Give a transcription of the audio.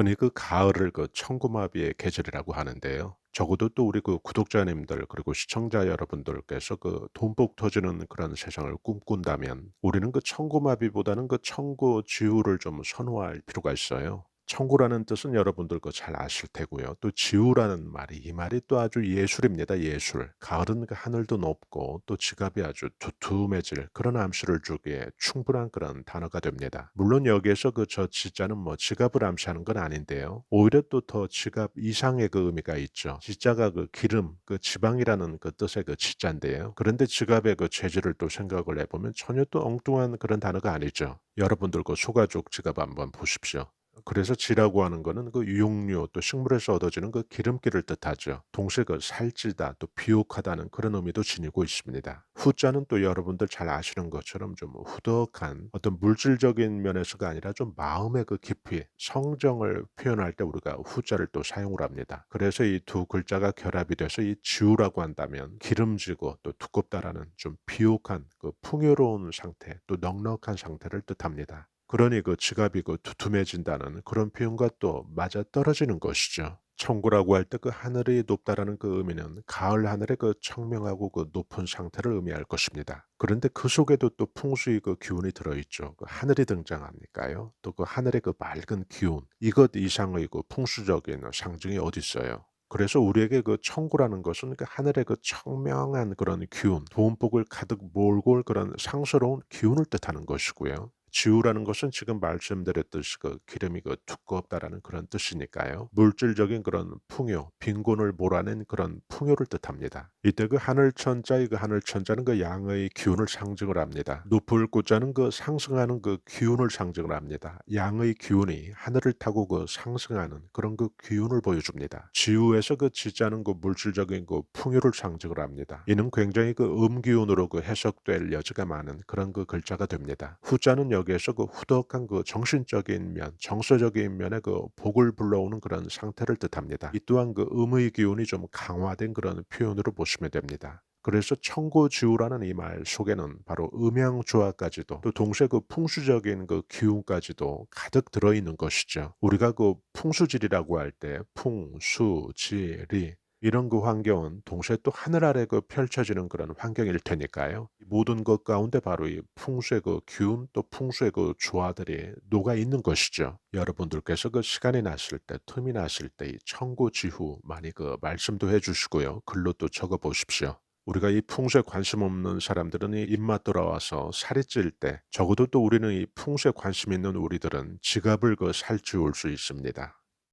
흔히 그 가을을 그 천고마비의 계절이라고 하는데요. 적어도 또 우리 그 구독자님들 그리고 시청자 여러분들께서 그 돈복 터지는 그런 세상을 꿈꾼다면 우리는 그 천고마비보다는 그 천고지우를 좀 선호할 필요가 있어요. 천고라는 뜻은 여러분들 그잘 아실 테고요. 또 지우라는 말이 이 말이 또 아주 예술입니다. 예술. 가을은 그 하늘도 높고 또 지갑이 아주 두툼해질 그런 암시를 주기에 충분한 그런 단어가 됩니다. 물론 여기에서 그 저 지자는 뭐 지갑을 암시하는 건 아닌데요. 오히려 또 더 지갑 이상의 그 의미가 있죠. 지자가 그 기름, 그 지방이라는 그 뜻의 그 지자인데요. 그런데 지갑의 그 재질을 또 생각을 해보면 전혀 또 엉뚱한 그런 단어가 아니죠. 여러분들 그 소가죽 지갑 한번 보십시오. 그래서 지라고 하는 거는 그 유용료 또 식물에서 얻어지는 그 기름기를 뜻하죠. 동시에 그 살찌다 또 비옥하다는 그런 의미도 지니고 있습니다. 후자는 또 여러분들 잘 아시는 것처럼 좀 후덕한 어떤 물질적인 면에서가 아니라 좀 마음의 그 깊이, 성정을 표현할 때 우리가 후자를 또 사용을 합니다. 그래서 이 두 글자가 결합이 돼서 이 지우라고 한다면 기름지고 또 두껍다라는 좀 비옥한 그 풍요로운 상태 또 넉넉한 상태를 뜻합니다. 그러니 그 지갑이 그 두툼해진다는 그런 표현과 또 맞아 떨어지는 것이죠. 청구라고 할 때 그 하늘이 높다라는 그 의미는 가을 하늘의 그 청명하고 그 높은 상태를 의미할 것입니다. 그런데 그 속에도 또 풍수의 그 기운이 들어있죠. 그 하늘이 등장하니까요. 또 그 하늘의 그 맑은 기운, 이것 이상의 그 풍수적인 상징이 어디 있어요? 그래서 우리에게 그 청구라는 것은 그 하늘의 그 청명한 그런 기운, 도움복을 가득 몰고 올 그런 상스러운 기운을 뜻하는 것이고요. 지우라는 것은 지금 말씀드렸듯이 그 기름이 그 두껍다라는 그런 뜻이니까요. 물질적인 그런 풍요, 빈곤을 몰아낸 그런 풍요를 뜻합니다. 이때 그 하늘천자의 그 하늘천자는 그 양의 기운을 상징을 합니다. 높을 꽃자는 그 상승하는 그 기운을 상징을 합니다. 양의 기운이 하늘을 타고 그 상승하는 그런 그 기운을 보여줍니다. 지우에서 그 지자는 그 물질적인 그 풍요를 상징을 합니다. 이는 굉장히 그 음기운으로 그 해석될 여지가 많은 그런 그 글자가 됩니다. 후자는 여 기에서 그 후덕한 그 정신적인 면, 정서적인 면의 그 복을 불러오는 그런 상태를 뜻합니다. 이 또한 그 음의 기운이 좀 강화된 그런 표현으로 보시면 됩니다. 그래서 청고지우라는 이 말 속에는 바로 음양조화까지도 또 동시에 그 풍수적인 그 기운까지도 가득 들어있는 것이죠. 우리가 그 풍수질이라고 할 때 풍수지리 이런 그 환경은 동시에 또 하늘 아래 그 펼쳐지는 그런 환경일 테니까요. 이 모든 것 가운데 바로 이 풍수의 그 기운 또 풍수의 그 조화들이 녹아 있는 것이죠. 여러분들께서 그 시간이 나실 때, 틈이 나실 때 이 청고지후 많이 그 말씀도 해주시고요. 글로 또 적어 보십시오. 우리가 이 풍수에 관심 없는 사람들은 이 입맛 돌아와서 살이 찔 때 적어도 또 우리는 이 풍수에 관심 있는 우리들은 지갑을 그 살찌울 수 있습니다.